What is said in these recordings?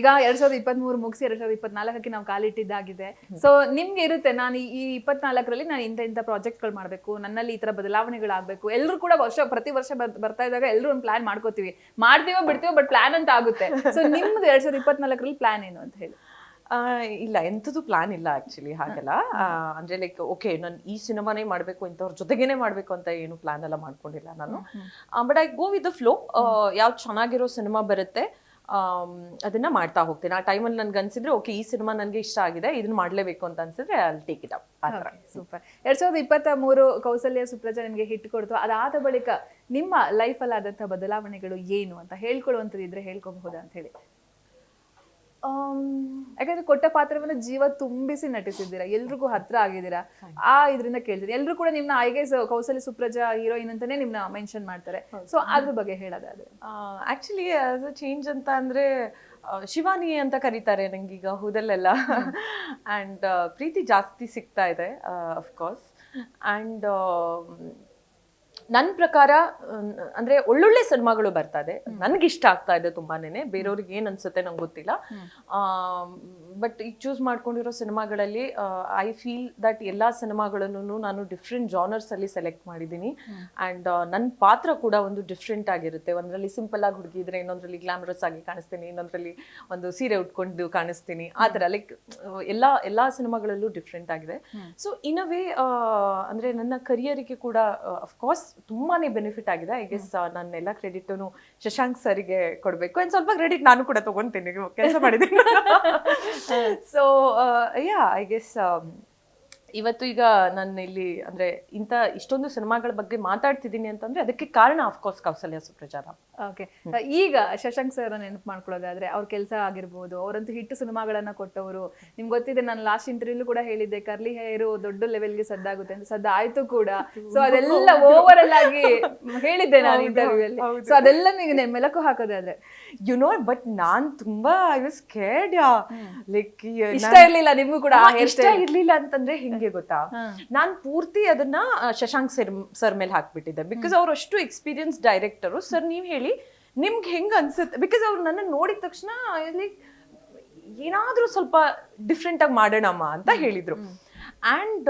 ಈಗ ಎರಡ್ ಸಾವಿರದ ಇಪ್ಪತ್ತ್ ಮೂರು ಮುಗಿಸಿ ಎರಡ್ ಸಾವಿರದ ಇಪ್ಪತ್ನಾಲ್ಕಕ್ಕೆ ನಾವು ಕಾಲಿಟ್ಟಿದ್ದಾಗಿದೆ. ಸೊ ನಿಮ್ಗೆ ಇರುತ್ತೆ ನಾನು ಈ ಇಪ್ಪತ್ನಾಲ್ಕರಲ್ಲಿ ನಾನು ಇಂಥ ಇಂಥ ಪ್ರಾಜೆಕ್ಟ್ಗಳು ಮಾಡಬೇಕು ನನ್ನಲ್ಲಿ ಈ ತರ ಬದಲಾವಣೆಗಳಾಗಬೇಕು. ಎಲ್ಲರೂ ಕೂಡ ವರ್ಷ ಪ್ರತಿ ವರ್ಷ ಬರ್- ಬರ್ತಾ ಇದ್ದಾಗ ಎಲ್ಲರೂ ಒಂದು ಪ್ಲಾನ್ ಮಾಡ್ಕೋತೀವಿ. ಮಾಡ್ತೀವೋ ಬಿಡ್ತೀವೋ ಬಟ್ ಪ್ಲಾನ್ ಅಂತ ಆಗುತ್ತೆ. ಸೊ ನಿಮ್ದು ಎರಡ್ ಸಾವಿರದ ಇಪ್ಪತ್ನಾಲ್ಕರಲ್ಲಿ ಪ್ಲಾನ್ ಏನು ಅಂತ ಹೇಳಿ. ಇಲ್ಲ ಎಂಥದ್ದು ಪ್ಲಾನ್ ಇಲ್ಲ ಆಕ್ಚುಲಿ ಹಾಗೆಲ್ಲ. ಅಂದರೆ ಲೈಕ್ ಓಕೆ ನಾನು ಈ ಸಿನಿಮಾನೇ ಮಾಡಬೇಕು ಇಂಥವ್ರ ಜೊತೆಗೇನೆ ಮಾಡಬೇಕು ಅಂತ ಏನು ಪ್ಲಾನ್ ಎಲ್ಲ ಮಾಡ್ಕೊಂಡಿಲ್ಲ ನಾನು. But I go with the flow ಯಾವ್ದು ಚೆನ್ನಾಗಿರೋ ಸಿನಿಮಾ ಬರುತ್ತೆ ಅದನ್ನ ಮಾಡ್ತಾ ಹೋಗ್ತೀನಿ. ಆ ಟೈಮಲ್ಲಿ ನನಗೆ ಅನ್ಸಿದ್ರೆ ಓಕೆ ಈ ಸಿನಿಮಾ ನನಗೆ ಇಷ್ಟ ಆಗಿದೆ, ಇದನ್ನ ಮಾಡಲೇಬೇಕು ಅಂತ ಅನ್ಸಿದ್ರೆ ಅಲ್ಲಿ ಟೇಕ್ ಇಟ್ ಅಪ್ ಆ ಥರ. ಸೂಪರ್ ಎರಡ್ ಸಾವಿರದ ಇಪ್ಪತ್ತ ಮೂರು ಕೌಸಲ್ಯ ಸುಪ್ರಜಾ ನಿಮಗೆ ಹಿಟ್ ಕೊಡ್ತು. ಅದಾದ ಬಳಿಕ ನಿಮ್ಮ ಲೈಫಲ್ಲಿ ಆದಂತಹ ಬದಲಾವಣೆಗಳು ಏನು ಅಂತ ಹೇಳ್ಕೊಳ್ಳುವಂಥದ್ದು ಇದ್ರೆ ಹೇಳ್ಕೊಬಹುದಾ ಅಂತ ಹೇಳಿ. ಯಾಕಂದ್ರೆ ಕೊಟ್ಟ ಪಾತ್ರವನ್ನ ಜೀವ ತುಂಬಿಸಿ ನಟಿಸಿದ್ದೀರಾ? ಎಲ್ರಿಗೂ ಹತ್ರ ಆಗಿದ್ದೀರಾ? ಆ ಇದರಿಂದ ಕೇಳ್ತೀರಿ ಎಲ್ರು ಕೂಡ ನಿಮ್ನ ಆಯ್ಗೆ ಕೌಸಲಿ ಕೌಸಲ್ಯ ಸುಪ್ರಜಾ ಹೀರೋಯಿನ್ ಅಂತಾನೆ ನಿಮ್ನ ಮೆನ್ಷನ್ ಮಾಡ್ತಾರೆ. ಸೊ ಅದ್ರ ಬಗ್ಗೆ ಹೇಳೋದಾದ್ರೆ. ಆಕ್ಚುಲಿ ಅದು ಚೇಂಜ್ ಅಂತ ಅಂದ್ರೆ ಶಿವಾನಿ ಅಂತ ಕರೀತಾರೆ ನಂಗೀಗ ಹೂದಲ್ಲೆಲ್ಲ. ಆ್ಯಂಡ್ ಪ್ರೀತಿ ಜಾಸ್ತಿ ಸಿಗ್ತಾ ಇದೆ ಅಫ್ಕೋರ್ಸ್ ಆ್ಯಂಡ್ ನನ್ನ ಪ್ರಕಾರ ಅಂದ್ರೆ ಒಳ್ಳೊಳ್ಳೆ ಸಿನಿಮಾಗಳು ಬರ್ತಾ ಇದೆ ನನ್ಗೆ ಇಷ್ಟ ಆಗ್ತಾ ಇದೆ ತುಂಬಾನೇ ಬೇರೆಯವ್ರಿಗೆ ಏನ್ ಅನ್ಸುತ್ತೆ ನಂಗೆ ಗೊತ್ತಿಲ್ಲ. ಬಟ್ ಈಗ ಚೂಸ್ ಮಾಡ್ಕೊಂಡಿರೋ ಸಿನಿಮಾಗಳಲ್ಲಿ ಐ ಫೀಲ್ ದಟ್ ಎಲ್ಲಾ ಸಿನಿಮಾಗಳನ್ನು ನಾನು ಡಿಫ್ರೆಂಟ್ ಜಾನರ್ಸ್ ಅಲ್ಲಿ ಸೆಲೆಕ್ಟ್ ಮಾಡಿದ್ದೀನಿ. ಅಂಡ್ ನನ್ನ ಪಾತ್ರ ಕೂಡ ಒಂದು ಡಿಫ್ರೆಂಟ್ ಆಗಿರುತ್ತೆ. ಒಂದ್ರಲ್ಲಿ ಸಿಂಪಲ್ ಆಗಿ ಹುಡುಗಿ ಇದ್ರೆ ಇನ್ನೊಂದ್ರಲ್ಲಿ ಗ್ಲಾಮರಸ್ ಆಗಿ ಕಾಣಿಸ್ತೀನಿ. ಇನ್ನೊಂದ್ರಲ್ಲಿ ಒಂದು ಸೀರೆ ಉಟ್ಕೊಂಡು ಕಾಣಿಸ್ತೀನಿ. ಆ ಥರ ಲೈಕ್ ಎಲ್ಲಾ ಎಲ್ಲಾ ಸಿನಿಮಾಗಳಲ್ಲೂ ಡಿಫ್ರೆಂಟ್ ಆಗಿದೆ. ಸೊ ಇನ್ ಅ ವೇ ಅಂದ್ರೆ ನನ್ನ ಕರಿಯರಿಗೆ ಕೂಡ ಅಫ್ಕೋರ್ಸ್ ತುಂಬಾನೇ ಬೆನಿಫಿಟ್ ಆಗಿದೆ. ಐ ಗೆಸ್ ನನ್ನ ಎಲ್ಲ ಕ್ರೆಡಿಟನು ಶಶಾಂಕ್ ಸರಿಗೆ ಕೊಡಬೇಕು. ಅಂಡ್ ಸ್ವಲ್ಪ ಕ್ರೆಡಿಟ್ ನಾನು ಕೂಡ ತಗೊಂತೀನಿ. ಕೆಲಸ ಮಾಡಿದ್ದೀನಿ ಸೊ ಯಾ ಐ ಗೆಸ್ ಇವತ್ತು ಈಗ ನಾನು ಇಲ್ಲಿ ಅಂದ್ರೆ ಇಂಥ ಇಷ್ಟೊಂದು ಸಿನಿಮಾಗಳ ಬಗ್ಗೆ ಮಾತಾಡ್ತಿದ್ದೀನಿ ಅಂತಂದ್ರೆ ಅದಕ್ಕೆ ಕಾರಣ ಆಫ್ಕೋರ್ಸ್ ಕೌಸಲ್ಯ ಸುಪ್ರಚಾರ ಓಕೆ ಈಗ ಶಶಾಂಕ್ ಸರ್ ನೆನಪು ಮಾಡ್ಕೊಳ್ಳೋದಾದ್ರೆ ಅವ್ರ ಕೆಲಸ ಆಗಿರ್ಬೋದು ಅವರಂತೂ ಹಿಟ್ಟು ಸಿನಿಮಾಗಳನ್ನ ಕೊಟ್ಟವರು. ನಿಮ್ಗೆ ಗೊತ್ತಿದೆ ನಾನು ಲಾಸ್ಟ್ ಇಂಟರ್ವ್ಯೂ ಕೂಡ ಹೇಳಿದ್ದೆ ಕರ್ಲಿ ಹೇರು ದೊಡ್ಡ ಲೆವೆಲ್ಗೆ ಸದ್ದಾಗುತ್ತೆ ಅಂತ. ಸದ್ದ ಆಯ್ತು ಕೂಡ. ಸೊ ಅದೆಲ್ಲ ಓವರ್ ಅಲ್ ಆಗಿ ಹೇಳಿದ್ದೆ ನಾನು ಇಂಟರ್ವ್ಯೂ ಅಲ್ಲಿ. ಸೊ ಅದೆಲ್ಲ ನೀವು ಮೆಲಕು ಹಾಕೋದಾದ್ರೆ. ಯು ನೋ ಬಟ್ ನಾನ್ ತುಂಬಾ ಐ ವಾಸ್ ಕೇರ್ಡ್ ಲೈಕ್ ಇಷ್ಟ ಇರ್ಲಿಲ್ಲ ನಿಮ್ಗೂ ಕೂಡ ಇಷ್ಟ ಇರ್ಲಿಲ್ಲ ಅಂತಂದ್ರೆ ಹೆಂಗೆ ಗೊತ್ತಾ? ನಾನ್ ಪೂರ್ತಿ ಅದನ್ನ ಶಶಾಂಕ್ ಸರ್ ಸರ್ ಮೇಲೆ ಹಾಕ್ಬಿಟ್ಟಿದ್ದೆ. ಬಿಕಾಸ್ ಅವ್ರು ಅಷ್ಟು ಎಕ್ಸ್ಪೀರಿಯನ್ಸ್ ಡೈರೆಕ್ಟರು ಸರ್ ನೀವ್ ಹೇಳಿ ನಿಮ್ಗೆ ಹೆಂಗ್ ಅನ್ಸುತ್ತೆ? ಬಿಕಾಸ್ ಅವ್ರು ನನ್ನ ನೋಡಿದ ತಕ್ಷಣ ಲೈಕ್ ಏನಾದ್ರೂ ಸ್ವಲ್ಪ ಡಿಫ್ರೆಂಟ್ ಆಗಿ ಮಾಡೋಣಮ್ಮ ಅಂತ ಹೇಳಿದ್ರು. ಅಂಡ್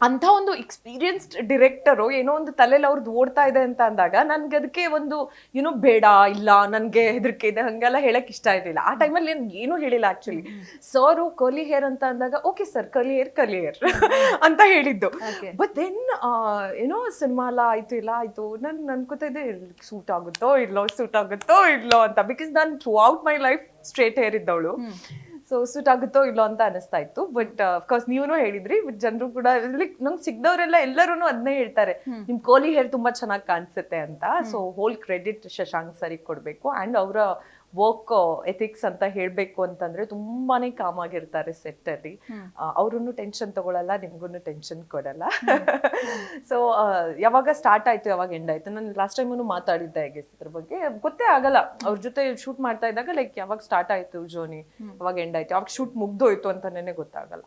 ಅಂತ ಒಂದು ಎಕ್ಸ್ಪೀರಿಯನ್ಸ್ಡ್ ಡಿರೆಕ್ಟರು ಏನೋ ಒಂದು ತಲೆಯಲ್ಲಿ ಅವ್ರದ್ದು ಓಡ್ತಾ ಇದೆ ಅಂತ ಅಂದಾಗ ನನಗೆ ಅದಕ್ಕೆ ಒಂದು ಏನೋ ಬೇಡ ಇಲ್ಲ ನನಗೆ ಹೆದರಿಕೆ ಇದೆ ಹಾಗೆಲ್ಲ ಹೇಳಕ್ಕೆ ಇಷ್ಟ ಇರಲಿಲ್ಲ. ಆ ಟೈಮಲ್ಲಿ ಏನು ಏನೂ ಹೇಳಿಲ್ಲ ಆ್ಯಕ್ಚುಲಿ ಸರು ಕರ್ಲಿ ಹೇರ್ ಅಂತ ಅಂದಾಗ okay sir curly hair curly hair ಅಂತ ಹೇಳಿದ್ದು. ಬಟ್ ದೆನ್ ಏನೋ ಸಿನಿಮಾ ಎಲ್ಲ ಆಯಿತು ಇಲ್ಲ ಆಯ್ತು ನಾನು ಅನ್ಕೋತಾ ಇದೆ ಸೂಟ್ ಆಗುತ್ತೋ ಇಲ್ಲೋ ಸೂಟ್ ಆಗುತ್ತೋ ಇಲ್ಲೋ ಅಂತ. ಬಿಕಾಸ್ ನಾನು throughout my life straight hair ಇದ್ದವಳು so suit ಆಗುತ್ತೋ ಇಲ್ಲೋ ಅಂತ ಅನಿಸ್ತಾ ಇತ್ತು. ಬಟ್ ಅಫ್ಕೋರ್ಸ್ ನೀವೂ ಹೇಳಿದ್ರಿ ಬಟ್ ಜನರು ಕೂಡ ಲೈಕ್ ನಂಗೆ ಸಿಗ್ದವರೆಲ್ಲ ಎಲ್ಲರೂ ಅದನ್ನೇ ಹೇಳ್ತಾರೆ. ನಿಮ್ ಕೋಲಿ ಹೇರ್ ತುಂಬಾ ಚೆನ್ನಾಗಿ ಕಾಣಿಸುತ್ತೆ ಅಂತ. ಸೊ ಹೋಲ್ ಕ್ರೆಡಿಟ್ ಶಶಾಂಕ್ ಸರಿ ಕೊಡ್ಬೇಕು. ಅಂಡ್ ಅವರ ವರ್ಕ್ ಎಥಿಕ್ಸ್ ಅಂತ ಹೇಳಬೇಕು ಅಂತಂದ್ರೆ ತುಂಬಾನೇ ಕಾಮ್ ಆಗಿರ್ತಾರೆ ಸೆಟ್ಟಲ್ಲಿ ಅವ್ರೂ ಟೆನ್ಷನ್ ತಗೊಳಲ್ಲ ನಿಮ್ಗೂ ಟೆನ್ಷನ್ ಕೊಡಲ್ಲ. ಸೊ ಯಾವಾಗ ಸ್ಟಾರ್ಟ್ ಆಯ್ತು ಯಾವಾಗ ಎಂಡ್ ಆಯ್ತು? ನಾನು ಲಾಸ್ಟ್ ಟೈಮ್ ಮಾತಾಡಿದ್ದೆ ಹೇಗೆ ಇದ್ರ ಬಗ್ಗೆ. ಗೊತ್ತೇ ಆಗಲ್ಲ. ಅವ್ರ ಜೊತೆ ಶೂಟ್ ಮಾಡ್ತಾ ಇದ್ದಾಗ ಲೈಕ್ ಯಾವಾಗ ಸ್ಟಾರ್ಟ್ ಆಯ್ತು ಜೋನಿ ಯಾವಾಗ ಎಂಡ್ ಆಯ್ತು ಯಾವಾಗ ಶೂಟ್ ಮುಗ್ದೋಯ್ತು ಅಂತಾನೆ ಗೊತ್ತಾಗಲ್ಲ.